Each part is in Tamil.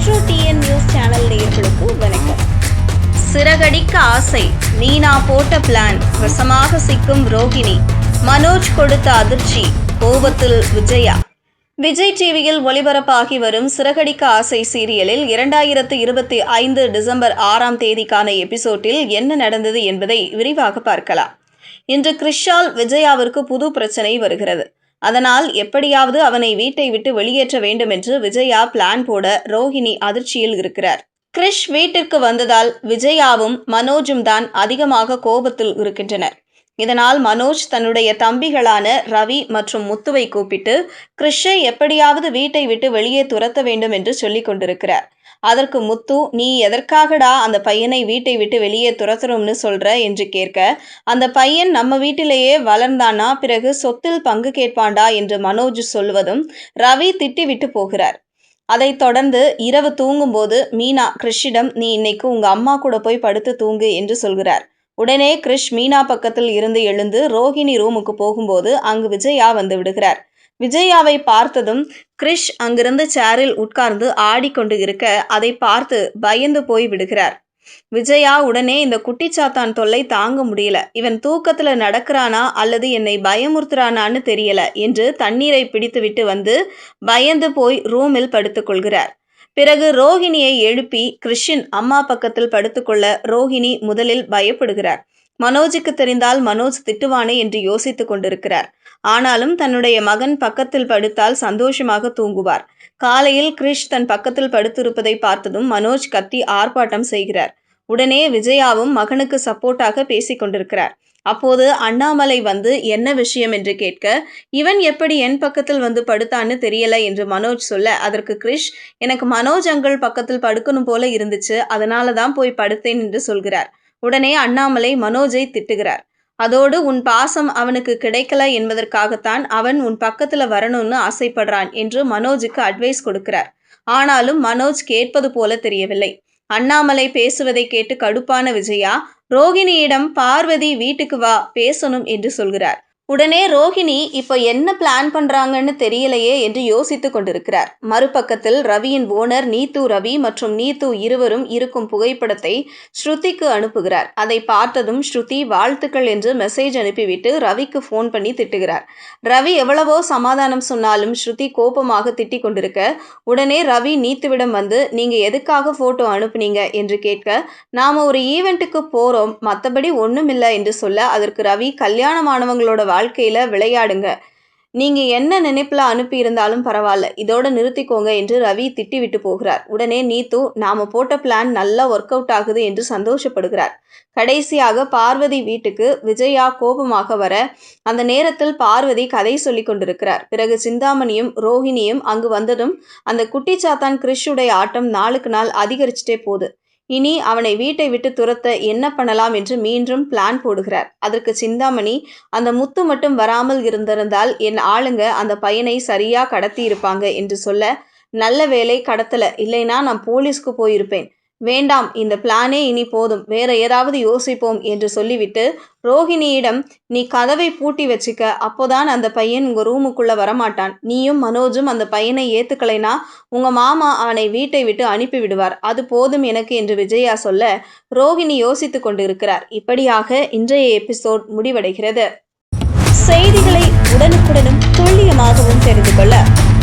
மெட்ரோ டிஎன் நியூஸ் சேனல் நேயர்களுக்கு வணக்கம். சிறகடிக்க ஆசை நீனா போட்ட பிளான் வசமாக சிக்கும் ரோகிணி. மனோஜ் கொடுத்த அதிர்ச்சி கோபத்தில் விஜயா. விஜய் டிவியில் ஒளிபரப்பாகி வரும் சிறகடிக்க ஆசை சீரியலில் இரண்டாயிரத்து இருபத்தி ஐந்து டிசம்பர் ஆறாம் தேதிக்கான எபிசோட்டில் என்ன நடந்தது என்பதை விரிவாக பார்க்கலாம். இன்று கிறிஷால் விஜயாவிற்கு புது பிரச்சனை வருகிறது. அதனால் எப்படியாவது அவனை வீட்டை விட்டு வெளியேற்ற வேண்டும் என்று விஜயா பிளான் போட ரோஹிணி அதிர்ச்சியில் இருக்கிறார். கிரிஷ் வீட்டிற்கு வந்ததால் விஜயாவும் மனோஜும் தான் அதிகமாக கோபத்தில் இருக்கின்றனர். இதனால் மனோஜ் தன்னுடைய தம்பிகளான ரவி மற்றும் முத்துவை கூப்பிட்டு கிறிஷை எப்படியாவது வீட்டை விட்டு வெளியே துரத்த வேண்டும் என்று சொல்லிக் கொண்டிருக்கிறார். அதற்கு முத்து நீ எதற்காகடா அந்த பையனை வீட்டை விட்டு வெளியே துரத்துறோம்னு சொல்ற? என்று கேட்க அந்த பையன் நம்ம வீட்டிலேயே வளர்ந்தானா? பிறகு சொத்தில் பங்கு கேட்பான்டா என்று மனோஜ் சொல்வதும் ரவி திட்டிவிட்டு போகிறார். அதைத் தொடர்ந்து இரவு தூங்கும்போது மீனா கிறிஷிடம் நீ இன்னைக்கு உங்க அம்மா கூட போய் படுத்து தூங்கு என்று சொல்கிறார். உடனே கிறிஷ் மீனா பக்கத்தில் இருந்து எழுந்து ரோஹிணி ரூமுக்கு போகும்போது அங்கு விஜயா வந்து விடுகிறார். விஜயாவை பார்த்ததும் கிரிஷ் அங்கிருந்து சேரில் உட்கார்ந்து ஆடிக்கொண்டு இருக்க அதை பார்த்து பயந்து போய் விடுகிறார். விஜயா உடனே இந்த குட்டிச்சாத்தான் தொல்லை தாங்க முடியல. இவன் தூக்கத்துல நடக்கிறானா அல்லது என்னை பயமுறுத்துறானான்னு தெரியல என்று தண்ணீரை பிடித்துவிட்டு வந்து பயந்து போய் ரூமில் படுத்துக்கொள்கிறார் பிறகு ரோஹிணியை எழுப்பி கிறிஷின் அம்மா பக்கத்தில் படுத்துக்கொள்ள ரோஹிணி முதலில் பயப்படுகிறார். மனோஜுக்கு தெரிந்தால் மனோஜ் திட்டுவானே என்று யோசித்துக் கொண்டிருக்கிறார். ஆனாலும் தன்னுடைய மகன் பக்கத்தில் படுத்தால் சந்தோஷமாக தூங்குவார். காலையில் கிரிஷ் தன் பக்கத்தில் படுத்திருப்பதை பார்த்ததும் மனோஜ் கத்தி ஆர்ப்பாட்டம் செய்கிறார். உடனே விஜயாவும் மகனுக்கு சப்போர்ட்டாக பேசிக் கொண்டிருக்கிறார். அப்போது அண்ணாமலை வந்து என்ன விஷயம்? என்று கேட்க இவன் எப்படி என் பக்கத்தில் வந்து படுத்தான்னு தெரியல என்று மனோஜ் சொல்ல அதற்கு கிரிஷ் எனக்கு மனோஜ் அங்கிள் பக்கத்தில் படுக்கணும் போல இருந்துச்சு அதனால தான் போய் படுத்தேன் என்று சொல்கிறார். உடனே அண்ணாமலை மனோஜை திட்டுகிறார். அதோடு உன் பாசம் அவனுக்கு கிடைக்கல என்பதற்காகத்தான் அவன் உன் பக்கத்துல வரணும்னு ஆசைப்படுறான் என்று மனோஜுக்கு அட்வைஸ் கொடுக்கிறார். ஆனாலும் மனோஜ் கேட்பது போல தெரியவில்லை. அண்ணாமலை பேசுவதை கேட்டு கடுப்பான விஜயா ரோகிணியிடம் பார்வதி வீட்டுக்கு வா பேசணும் என்று சொல்கிறார். உடனே ரோஹிணி இப்போ என்ன பிளான் பண்றாங்கன்னு தெரியலையே என்று யோசித்து கொண்டிருக்கிறார். மறுபக்கத்தில் ரவியின் ஓனர் நீத்து ரவி மற்றும் நீத்து இருவரும் இருக்கும் புகைப்படத்தை ஸ்ருதிக்கு அனுப்புகிறார். அதை பார்த்ததும் ஸ்ருதி வாழ்த்துக்கள் என்று மெசேஜ் அனுப்பிவிட்டு ரவிக்கு ஃபோன் பண்ணி திட்டுகிறார். ரவி எவ்வளவோ சமாதானம் சொன்னாலும் ஸ்ருதி கோபமாக திட்டிக் கொண்டிருக்க உடனே ரவி நீத்துவிடம் வந்து நீங்க எதுக்காக போட்டோ அனுப்புனீங்க? என்று கேட்க நாம ஒரு ஈவெண்ட்டுக்கு போறோம். மற்றபடி ஒண்ணுமில்லை என்று சொல்ல அதற்கு ரவி கல்யாணமானவங்களோட வாழ்க்கையில விளையாடுங்க. நீங்க என்ன நினைப்புல அனுப்பியிருந்தாலும் பரவாயில்ல. இதோட நிறுத்திக்கோங்க என்று ரவி திட்டிவிட்டு போகிறார். உடனே நீத்து நாம போட்ட பிளான் நல்லா ஒர்க் அவுட் ஆகுது என்று சந்தோஷப்படுகிறார். கடைசியாக பார்வதி வீட்டுக்கு விஜயா கோபமாக வர அந்த நேரத்தில் பார்வதி கதை சொல்லி கொண்டிருக்கிறார். பிறகு சிந்தாமணியும் ரோஹிணியும் அங்கு வந்ததும் அந்த குட்டிச்சாத்தான் கிறிஷுடைய ஆட்டம் நாளுக்கு நாள் அதிகரிச்சுட்டே போகுது. இனி அவனை வீட்டை விட்டு துரத்த என்ன பண்ணலாம் என்று மீண்டும் பிளான் போடுகிறார். அதற்கு சிந்தாமணி அந்த முத்து மட்டும் வராமல் இருந்திருந்தால் என் ஆளுங்க அந்த பையனை சரியா கடத்தி இருப்பாங்க என்று சொல்ல நல்ல வேலை கடத்தல இல்லைனா நான் போலீஸ்க்கு போயிருப்பேன். வேண்டாம் இந்த பிளானே இனி போதும். வேற ஏதாவது யோசிப்போம் என்று சொல்லிவிட்டு ரோஹிணியிடம் நீ கதவை பூட்டி வச்சுக்க. அப்போதான் அந்த பையன் உங்கள் ரூமுக்குள்ளே வரமாட்டான். நீயும் மனோஜும் அந்த பையனை ஏற்றுக்கலைனா உங்கள் மாமா அவனை வீட்டை விட்டு அனுப்பிவிடுவார் அது போதும் எனக்கு என்று விஜயா சொல்ல ரோஹிணி யோசித்து கொண்டிருக்கிறார். இப்படியாக இன்றைய எபிசோட் முடிவடைகிறது. செய்திகளை உடனுக்குடனும் துல்லியமாகவும் தெரிந்து கொள்ள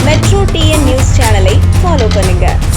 மெட்ரோ டிஎன் நியூஸ் சேனலை ஃபாலோ பண்ணுங்கள்